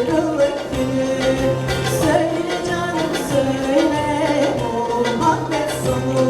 söyle ayrılık günü Söyle canım söyle o muhabbet sonu